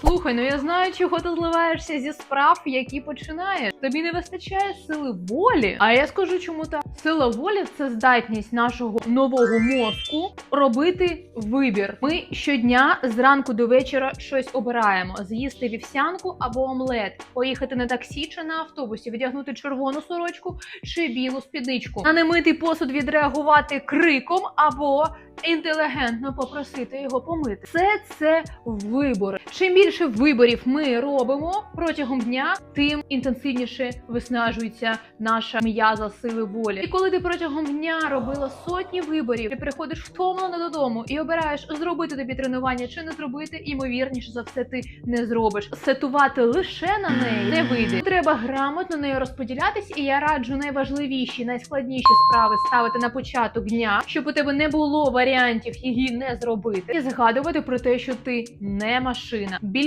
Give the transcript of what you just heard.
Слухай, ну я знаю, чого ти зливаєшся зі справ, які починаєш. Тобі не вистачає сили волі. А я скажу, чому так. Сила волі це здатність нашого нового мозку робити вибір. Ми щодня зранку до вечора щось обираємо: з'їсти вівсянку або омлет, поїхати на таксі чи на автобусі, віддягнути червону сорочку чи білу спідничку, на немитий посуд відреагувати криком або інтелігентно попросити його помити. Все це вибори. Чим більше виборів ми робимо протягом дня, тим інтенсивніше виснажується наша м'яза сили волі. І коли ти протягом дня робила сотні виборів, ти приходиш втомлено додому і обираєш зробити тобі тренування чи не зробити, ймовірніше за все ти не зробиш. Сетувати лише на неї не вийде. Треба грамотно нею розподілятись, і я раджу найважливіші, найскладніші справи ставити на початок дня, щоб у тебе не було варіантів її не зробити, і згадувати про те, що ти не машина.